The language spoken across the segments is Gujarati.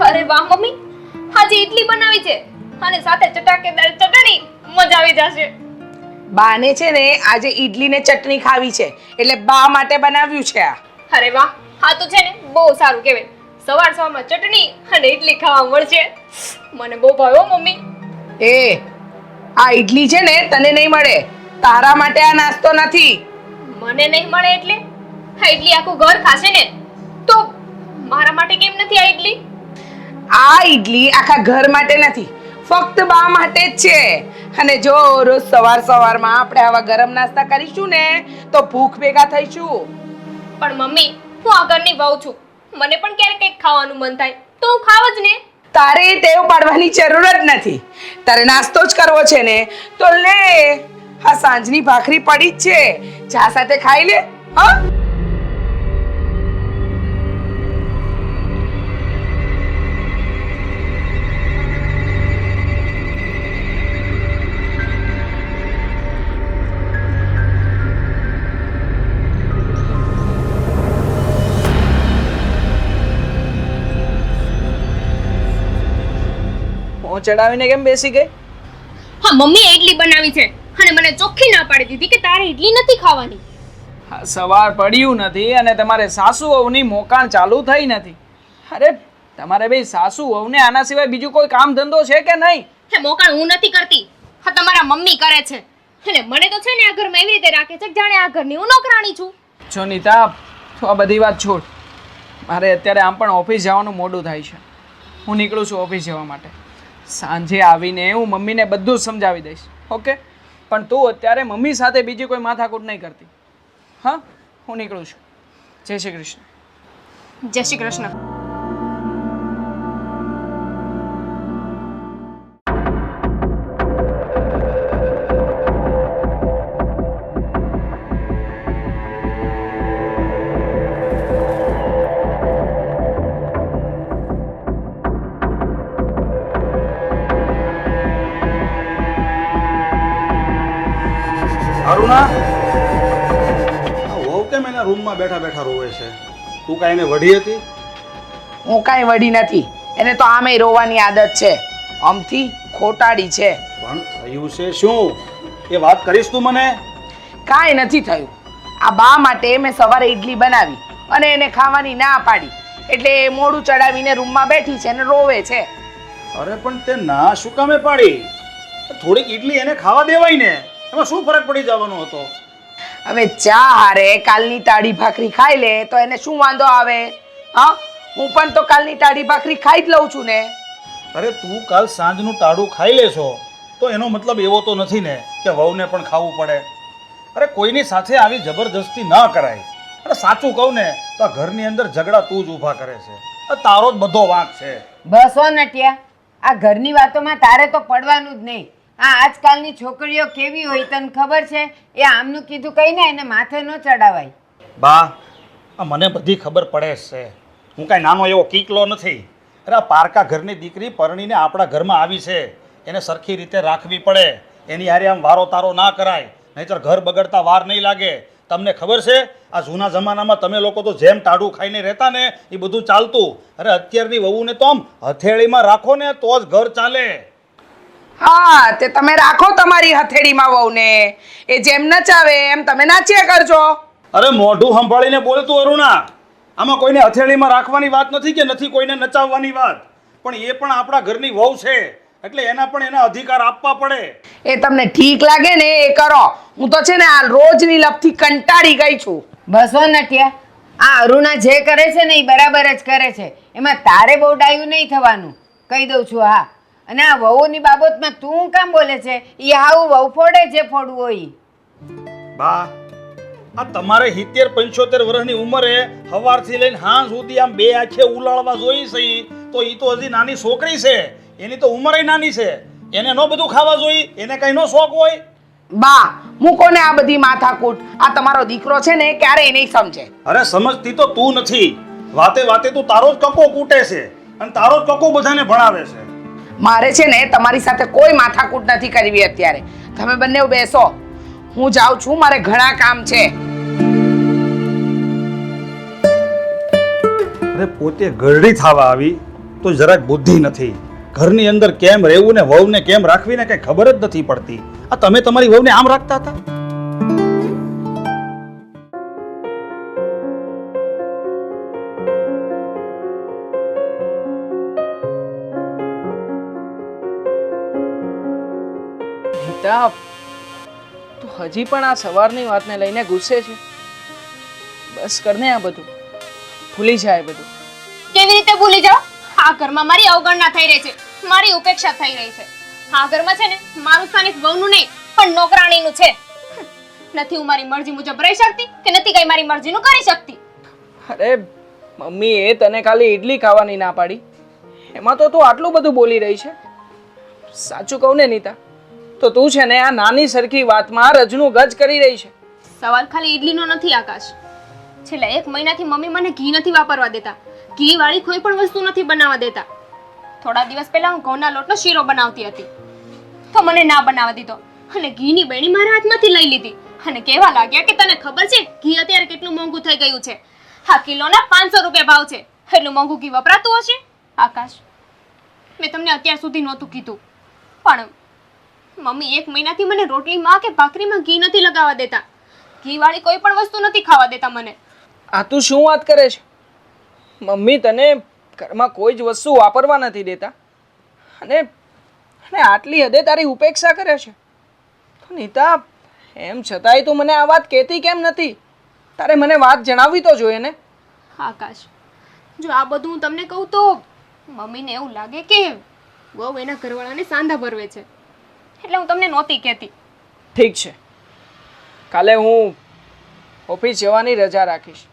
અરે વાહ મમ્મી. આજે ઇડલી બનાવી છે. અને સાથે ચટાકેદાર ચટણી. મજા આવી જશે. બાને છે ને આજે ઇડલી ને ચટણી ખાવી છે. એટલે બા માટે બનાવ્યું છે આ. અરે વાહ હા તો છે ને બહુ સારું કહેવાય. સવાર સવારમાં ચટણી અને ઇડલી ખાવા મળશે. મને બહુ ભાવ્યો મમ્મી. એ આ ઈડલી છે ને તને નહીં મળે. તારા માટે આ નાસ્તો નથી. મને નહીં મળે એટલે? આ ઇડલી આખું ઘર ખાશે ને? તો મારા માટે કેમ નથી આ ઇડલી આ ઈડલી આખા ઘર માટે નથી ફક્ત બા માટે જ છે. અને જો રોજ સવાર સવારમાં આપણે આવા ગરમ નાસ્તા કરીશું ને તો ભૂખ ભેગા થઈશું. પણ મમ્મી હું આ ઘરની વહુ છું. મને પણ ક્યારેક કંઈક ખાવાનું મન થાય તો હું ખાવ જ ને. તારે ટેવ પાડવાની જરૂર જ નથી. તારે નાસ્તો જ કરવો છે ને તો લે. આ સાંજની ભાખરી પડી જ છે. ચા સાથે ખાઈ લે. હા? ચડાવીને કેમ બેસી ગઈ? હા મમ્મી ઇડલી બનાવી છે. અને મને ચોખ્ખી ના પાડી દીધી કે તારે ઇડલી નથી ખાવાની. હા, સવાર પડ્યું નથી અને તમારે સાસુ વહુની મોકાણ ચાલુ થઈ નથી. અરે તમારે ભાઈ સાસુ વહુને આના સિવાય બીજું કોઈ કામ ધંધો છે કે નહીં? હે મોકાણ હું નથી કરતી. હા તમારા મમ્મી કરે છે. અને મને તો છે ને આ ઘરમાં એવી રીતે રાખે છે કે જાણે આ ઘરની હું નોકરાણી છું. જો નીતા તો આ બધી વાત છોડ. મારે અત્યારે આમ પણ ઓફિસ જવાનું મોડું થાય છે. હું નીકળું છું ઓફિસ જવા માટે. સાંજે આવીને હું મમ્મીને બધું જ સમજાવી દઈશ ઓકે? પણ તું અત્યારે મમ્મી સાથે બીજી કોઈ માથાકૂટ નહીં કરતી. હા? હું નીકળું છું. જય શ્રી કૃષ્ણ. જય શ્રી કૃષ્ણ. એના રૂમમાં બેઠા બેઠા રોવે છે. તું કાંઈ એને વઢી હતી? હું કાંઈ વઢી નથી. એને તો આમે રોવાની આદત છે. આમથી ખોટાડી છે. પણ થયું છે શું? એ વાત કરીશ તું મને? કાંઈ નથી થયું. આ બા માટે મેં સવારે ઈડલી બનાવી અને એને ખાવાની ના પાડી. એટલે એ મોઢું ચડાવીને રૂમમાં બેઠી છે અને રોવે છે. અરે પણ તે ના શું કામે પાડી? થોડીક ઈડલી એને ખાવા દેવાય ને. એમાં શું ફરક પડી જવાનો હતો? હવે ચા હારે કાલની તાળી ભાખરી ખાઈ લે તો એને શું વાંધો આવે? હા? હું પણ તો કાલની તાળી ભાખરી ખાઈ જ લઉં છું ને. અરે તું કાલ સાંજનું તાળું ખાઈ લેશો. તો એનો મતલબ એવો તો નથી ને કે વહુને પણ ખાવું પડે. અરે કોઈની સાથે આવી જબરજસ્તી ન કરાય. અરે સાચું કહું ને તો આ ઘરની અંદર ઝઘડા તું જ ઊભા કરે છે. આ તારો જ બધો વાંક છે. બસો હો નટિયા. આ ઘરની વાતોમાં તારે તો પડવાનું જ નહીં. આ આજકાલની છોકરીઓ કેવી હોય તને ખબર છે? એ આમનું કીધું કહીને એને માથે ન ચડાવાય. બા, આ મને બધી ખબર પડે છે. હું કાંઈ નાનો એવો કીકલો નથી. અરે આ પારકા ઘરની દીકરી પરણીને આપણા ઘરમાં આવી છે. એને સરખી રીતે રાખવી પડે. એની હારે આમ વારો તારો ના કરાય. નહીંતર ઘર બગડતા વાર નહીં લાગે. તમને ખબર છે, આ જૂના જમાનામાં તમે લોકો તો જેમ ટાઢું ખાઈને રહેતા ને, એ બધું ચાલતું. અરે અત્યારની વહુને તો આમ હથેળીમાં રાખો ને તો જ ઘર ચાલે. હા તે તમે રાખો તમારી હથેળીમાં વહુને. એ જેમ નચાવે એમ તમે નાચ્યા કરજો. અરે મોઢું સંભાળીને બોલતું અરુણા. આમાં કોઈને હથેળીમાં રાખવાની વાત નથી કે નથી કોઈને નચાવવાની વાત? પણ એ પણ આપણા ઘરની વહુ છે એટલે એના પણ એના અધિકાર આપવા પડે. એ તમને ઠીક લાગે ને એ કરો. હું તો છે ને આ રોજની લપથી કંટાળી ગઈ છું. બસ નટિયા. આ અરુણા જે કરે છે ને એ બરાબર જ કરે છે. એમાં તારે બહુ ડાયું નહીં થવાનું. કહી દઉં છું હા. અને આ વહુની બાબતમાં તું કામ બોલે છે? એ આવું વહુ ફોડે જે ફોડવું હોય. બા આ તમારે સિત્તેર પંચોતેર વર્ષની ઉંમરે સવારથી લઈને હાંજ સુધી આમ બે આંખે ઉલાળવા જોઈ છે તો એ તો હજી નાની છોકરી છે. એની તો ઉંમરે નાની છે. એને ન બધું ખાવા જોઈ એને કઈ નો શોખ હોય. બા મૂકો ને આ બધી માથાકૂટ? આ તમારો દીકરો છે ને ક્યારેય નહીં સમજે? અરે સમજતી તો તું નથી. વાતે વાતે તું તારો જ કકો કૂટે છે અને તારો જ કકો બધાને ભણાવે છે. મારે છે ને તમારી સાથે કોઈ માથાકૂટ નથી કરવી અત્યારે. તમે બંને બેસો. હું જાઉં છું, મારે ઘણા કામ છે. અરે, પોતે ઘરડી થવા આવી તો જરાક બુદ્ધિ નથી. ઘરની અંદર કેમ રહેવું ને વહુને કેમ રાખવી ને કઈ ખબર જ નથી પડતી. આ તમે તમારી વહુને આમ રાખતા હતા? હજી પણ આ સવારની વાતને લઈને ગુસ્સે છે. બસ કરને આ બધું. ભૂલી જાય બધું. કેવી રીતે ભૂલી જાઓ? આ ઘરમાં મારી અવગણના થઈ રહી છે. મારી ઉપેક્ષા થઈ રહી છે. આ ઘરમાં છે ને મારું સ્થાનિક વહુનું નહીં પણ નોકરાણીનું છે. નથી હું મારી મરજી મુજબ રહી શકતી કે નથી કઈ મારી મરજીનું કરી શકતી? અરે મમ્મી એ તને ખાલી ઈડલી ખાવાની ના પાડી. એમાં તો તું આટલું બધું બોલી રહી છે. સાચું કહું ને નીતા. તો તું છે ને આ નાની સરખી વાતમાં રજનું ગજ કરી રહી છે. સવાલ ખાલી ઈડલીનો નથી આકાશ. છેલ્લા એક મહિનાથી મમ્મી મને ઘી નથી વાપરવા દેતા. ઘી વાળી કોઈ પણ વસ્તુ નથી બનાવવા દેતા. થોડા દિવસ પહેલા હું ઘઉંના લોટનો શીરો બનાવતી હતી. તો મને ના બનાવવા દીધો. અને ઘીની બેણી મારા હાથમાંથી લઈ લીધી. અને કહેવા લાગ્યા કે તને ખબર છે, ઘી અત્યારે કેટલું મોંઘું થઈ ગયું છે. હા, કિલોના પાંચસો રૂપિયા ભાવ છે. એટલું મોંઘું ઘી વપરાતું હશે? આકાશ, મેં તમને અત્યાર સુધી નહોતું કીધું. પણ મમ્મી એક મહિનાથી મને રોટલીમાં કે ભાખરીમાં ઘી નથી લગાવવા દેતા. ઘીવાળી કોઈ પણ વસ્તુ નથી ખાવા દેતા મને. આ તું શું વાત કરે છે? મમ્મી તને ઘરમાં કોઈ જ વસ્તુ વાપરવા નથી દેતા. અને અને આટલી હદે તારી ઉપેક્ષા કરે છે. તો નીતા એમ છતાંય તું મને આ વાત કહેતી કેમ નથી? તારે મને વાત જણાવવી તો જોઈએ ને? આકાશ જો આ બધું હું તમને કહું તો મમ્મીને એવું લાગે કે બહુ એના ઘરવાળાને સાંધા ભરવે છે. એટલે હું તમને નહોતી કહેતી. ઠીક છે. કાલે હું ઓફિસ જવાની રજા રાખીશ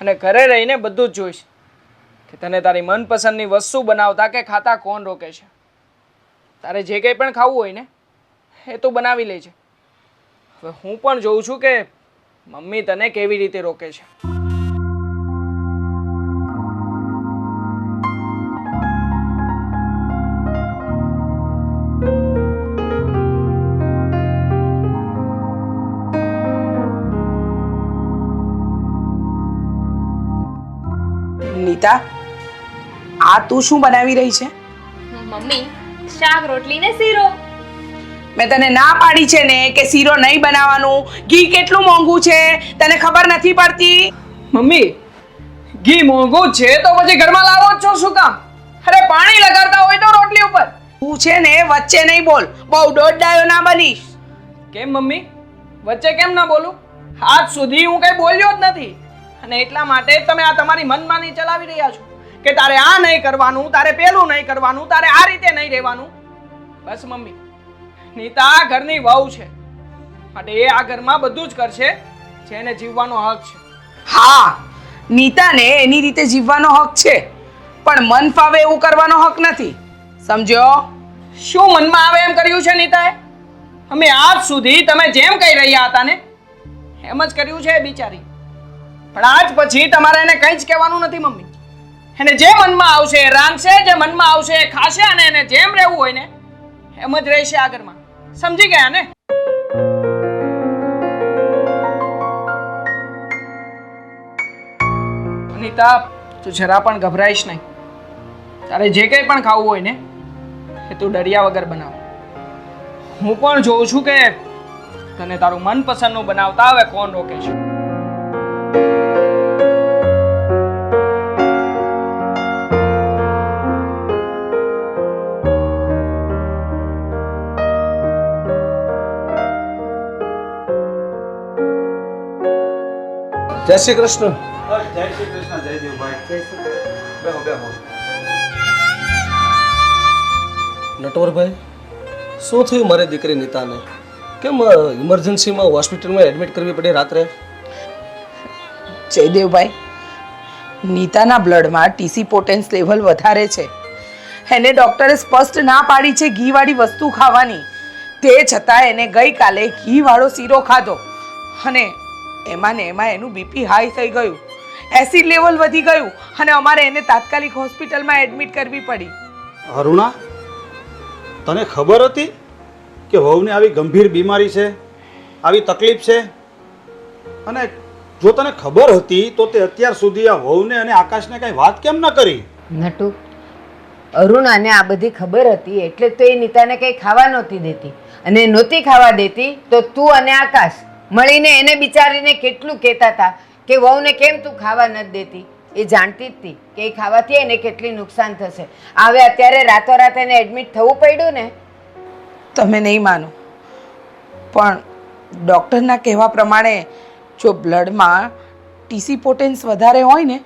અને ઘરે રહીને બધું જ જોઈશ કે તને તારી મનપસંદની વસ્તુ બનાવતા કે ખાતા કોણ રોકે છે. તારે જે કંઈ પણ ખાવું હોય ને, એ તું બનાવી લેજે. હવે હું પણ જોઉં છું કે મમ્મી તને કેવી રીતે રોકે છે. નીતા આ તું શું બનાવી રહી છે? મમ્મી શાક રોટલી ને શીરો. મેં તને ના પાડી છે ને કે શીરો નહીં બનાવવાનું. ઘી કેટલું મોંઘું છે? તને ખબર નથી પડતી? મમ્મી ઘી મોંઘું છે તો પછી ઘરમાં લાવો જ છો શું કામ? અરે પાણી લગાડતા હોય તો રોટલી ઉપર. તું છે ને વચ્ચે નહીં બોલ બહુ દોડડાયો ના બનીશ. કેમ મમ્મી? વચ્ચે કેમ ના બોલું? આજ સુધી હું કઈ બોલ્યો જ નથી. અને એટલા માટે જ તમે આ તમારી મનમાની ચલાવી રહ્યા છો કે તારે આ નહીં કરવાનું તારે પેલું નહીં કરવાનું તારે આ રીતે નહીં રહેવાનું. બસ મમ્મી નીતા ઘરની વહુ છે. માટે એ આ ઘરમાં બધું જ કરશે જેને જીવવાનો હક છે. હા નીતાને એની રીતે જીવવાનો હક છે પણ મન ફાવે એવું કરવાનો હક નથી. સમજ્યો? શું મનમાં આવે એમ કર્યું છે નીતાએ? અમે આજ સુધી તમે જેમ કહી રહ્યા હતા ને એમ જ કર્યું છે બિચારી. પણ આજ પછી તમારે એને કંઈ જ કહેવાનું નથી, મમ્મી. એને જે મનમાં આવશે, એ રાંધશે, જે મનમાં આવશે, એ ખાશે અને એને જેમ રહેવું હોય ને, એમ જ રહેશે આગળમાં. સમજી ગયા ને? અનિતા, તું જરા પણ ગભરાઈશ નહીં. તારે જે કંઈ પણ ખાવું હોય ને, એ તું ડરિયા વગર બનાવ. હું પણ જોઉં છું કે તને તારું મનપસંદનું બનાવતા હવે કોણ રોકે છે? જય શ્રી કૃષ્ણ. જય શ્રી કૃષ્ણ જય દેવભાઈ બેહો બેહો. નટવરભાઈ શું થયું મારી દીકરી નીતાને? કેમ ઇમરજન્સીમાં હોસ્પિટલમાં એડમિટ કરવી પડી રાત્રે? જયદેવભાઈ નીતાના બ્લડમાં ટીસી પોટેન્સ લેવલ વધારે છે. એને ડૉક્ટરે સ્પષ્ટ ના પાડી છે ઘીવાળી વસ્તુ ખાવાની. તે છતાં એને ગઈકાલે ઘીવાળો શીરો ખાધો. અને એમાં ને એમાં એનું બીપી હાઈ થઈ ગયું. એસિડ લેવલ વધી ગયું અને અમારે એને તાત્કાલિક હોસ્પિટલમાં એડમિટ કરવી પડી. અરુણા તને ખબર હતી કે વહુને આવી ગંભીર બીમારી છે આવી તકલીફ છે? અને જો તને ખબર હતી તો તે અત્યાર સુધી આ વહુને અને આકાશને કઈ વાત કેમ ન કરી? નટુ અરુણાને આ બધી ખબર હતી એટલે તો એ નીતાને કંઈ ખાવા નહોતી દેતી. અને નહોતી ખાવા દેતી તો તું અને આકાશ મળીને એને બિચારીને કેટલું કહેતા હતા કે વહુને કેમ તું ખાવા નથી દેતી? એ જાણતી જ હતી કે એ ખાવાથી એને કેટલી નુકસાન થશે. હવે અત્યારે રાતોરાત એને એડમિટ થવું પડ્યું ને? તમે નહીં માનો. પણ ડૉક્ટરના કહેવા પ્રમાણે જો બ્લડમાં ટીસી પોટેન્સ વધારે હોય ને,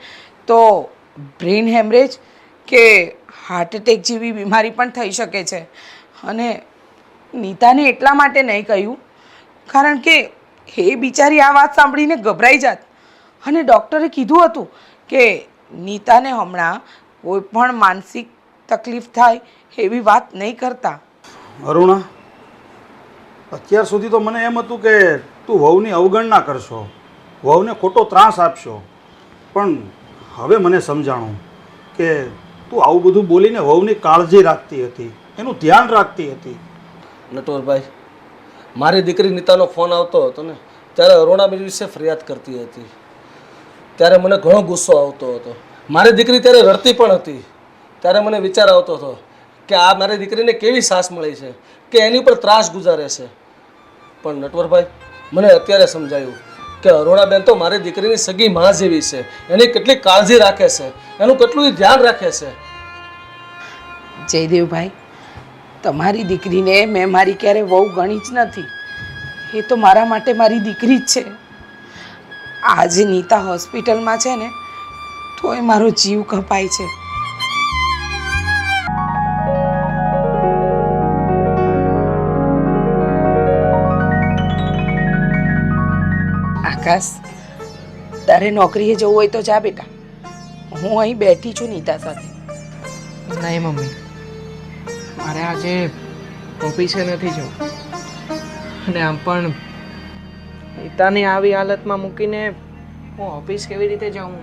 તો બ્રેન હેમરેજ કે હાર્ટ એટેક જેવી બીમારી પણ થઈ શકે છે. અને નીતાને એટલા માટે નહીં કહ્યું, કારણ કે એ બિચારી આ વાત સાંભળીને ગભરાઈ જાત. અને ડૉક્ટરે કીધું હતું કે નીતાને હમણાં કોઈ પણ માનસિક તકલીફ થાય એવી વાત નહીં કરતા. અરુણા અત્યાર સુધી તો મને એમ હતું કે તું વહુની અવગણના કરશો વહુને ખોટો ત્રાસ આપશો. પણ હવે મને સમજાણું કે તું આવું બધું બોલીને વહુની કાળજી રાખતી હતી એનું ધ્યાન રાખતી હતી. નટવરભાઈ મારી દીકરી નીતાનો ફોન આવતો હતો ને, ત્યારે અરુણાબેન વિશે ફરિયાદ કરતી હતી. ત્યારે મને ઘણો ગુસ્સો આવતો હતો. મારી દીકરી ત્યારે રડતી પણ હતી. ત્યારે મને વિચાર આવતો હતો કે આ મારી દીકરીને કેવી સાસ મળી છે, કે એની ઉપર ત્રાસ ગુજારે છે. પણ નટવરભાઈ, મને અત્યારે સમજાયું કે અરુણાબેન તો મારી દીકરીની સગી મા જેવી છે. એની કેટલી કાળજી રાખે છે, એનું કેટલું ધ્યાન રાખે છે. જયદેવભાઈ તમારી દીકરીને મેં મારી ક્યારે વહુ ગણી જ નથી. એ તો મારા માટે મારી દીકરી જ છે. આજે નીતા હોસ્પિટલમાં છે ને, તોય મારો જીવ કપાય છે. આકાશ, તારે નોકરીએ જવું હોય તો જા બેટા. હું અહીં બેઠી છું નીતા સાથે. નહીં, મમ્મી. મારે આજે ઓફિસે નથી જવું. અને આમ પણ પિતાની આવી હાલતમાં મૂકીને હું ઓફિસ કેવી રીતે જાઉં?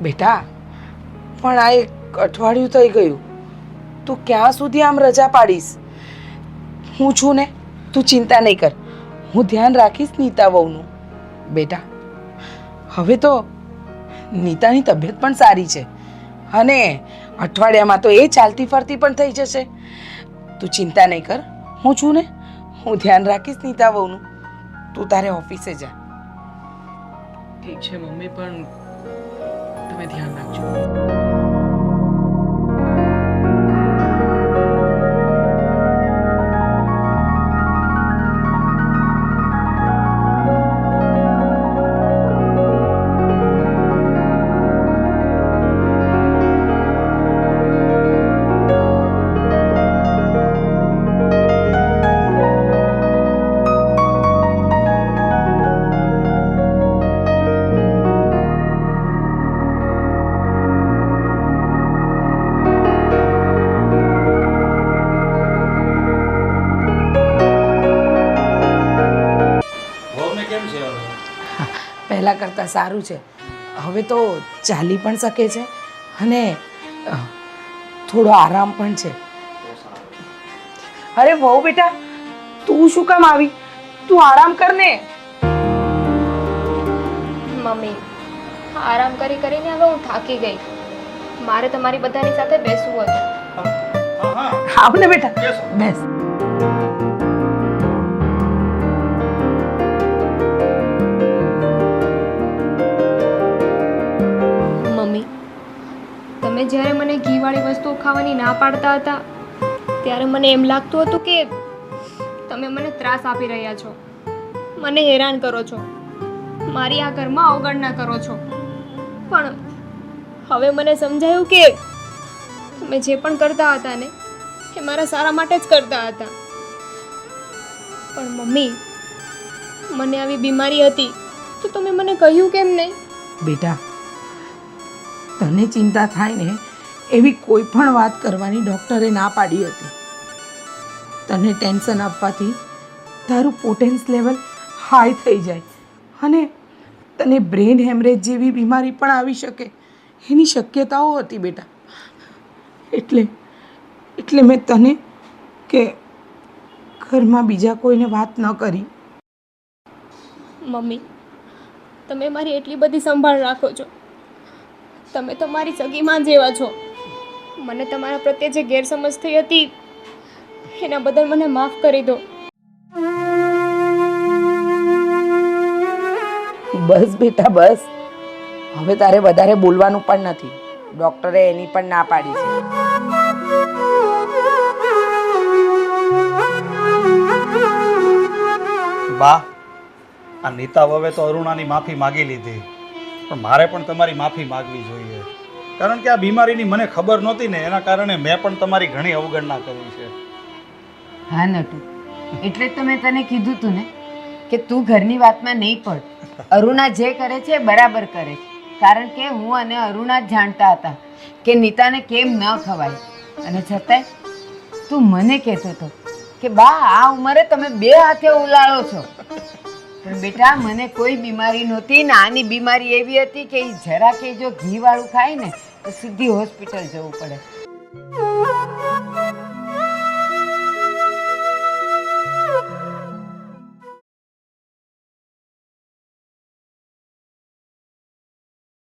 બેટા, પણ આ એક અઠવાડિયું થઈ ગયું. તું ક્યાં સુધી આમ રજા પાડીશ? હું છું ને, તું ચિંતા નહીં કર. હું ધ્યાન રાખીશ નીતા વહુનું. બેટા, હવે તો નીતાની તબિયત પણ સારી છે. અને અઠવાડિયામાં તો એ ચાલતી ફરતી પણ થઈ જશે. તું ચિંતા નહીં કર. હું છું ને? હું ધ્યાન રાખીશ નીતા વહુનું. તું તારે ઓફિસે જા. ઠીક છે, મમ્મી, પણ તમે ધ્યાન રાખજો. કરતાં સારું છે. હવે તો ચાલી પણ શકે છે અને થોડો આરામ પણ છે. અરે વહુ બેટા તું શું કામ આવી? તું આરામ કર ને. મમ્મી આરામ કરી કરીને હવે હું થાકી ગઈ. મારે તમારી બધાની સાથે બેસવું હતું. હા હા ને બેટા બેસો. તમે જ્યારે મને ઘીવાળી વસ્તુઓ ખાવાની ના પાડતા હતા, ત્યારે મને એમ લાગતું હતું કે તમે મને ત્રાસ આપી રહ્યા છો. મને હેરાન કરો છો. મારી આ ઘરમાં અવગણના કરો છો. પણ હવે મને સમજાયું કે તમે જે પણ કરતા હતા ને, એ મારા સારા માટે જ કરતા હતા. પણ મમ્મી, મને આવી બીમારી હતી, તો તમે મને કહ્યું કેમ નહીં? બેટા તને ચિંતા થાય ને, એવી કોઈ પણ વાત કરવાની ડૉક્ટરે ના પાડી હતી. તને ટેન્શન આપવાથી તારું પોટેન્સ લેવલ હાઈ થઈ જાય અને તને બ્રેન હેમરેજ જેવી બીમારી પણ આવી શકે. એની શક્યતાઓ હતી બેટા. એટલે એટલે મેં તને કે ઘરમાં બીજા કોઈને વાત ન કરી. મમ્મી, તમે મારી એટલી બધી સંભાળ રાખો છો. તમે તો મારી સગીમાં જેવા છો. મને તમારા પ્રત્યે જે ગેરસમજ થઈ હતી એના બદલ મને માફ કરી દો. બસ બેટા બસ. હવે તારે વધારે બોલવાનું પણ નથી. ડૉક્ટરે એની પણ ના પાડી છે. બા આ નીતા વવે તો અરુણાની માફી માગી લીધી. પણ મારે પણ તમારી માફી માગવી જોઈએ. કારણ કે આ બીમારીની મને ખબર નહોતી ને, એના કારણે મેં પણ તમારી ઘણી અવગણના કરી છે. હા, નટુ. એટલે તો મેં તને કીધું તું ને કે તું ઘરની વાતમાં નહીં પડ. અરુણા જે કરે છે બરાબર કરે છે. કારણ કે હું અને અરુણા જ જાણતા હતા કે નીતાને કેમ ન ખવાય. અને છતાંય તું મને કહેતો હતો કે બા, આ ઉંમરે તમે બે હાથે ઉલાળો છો. પણ બેટા, મને કોઈ બીમારી નહોતી ને આની બીમારી એવી હતી કે એ જરા કે જો ઘીવાળું ખાય ને તો સીધી હોસ્પિટલ જવું પડે.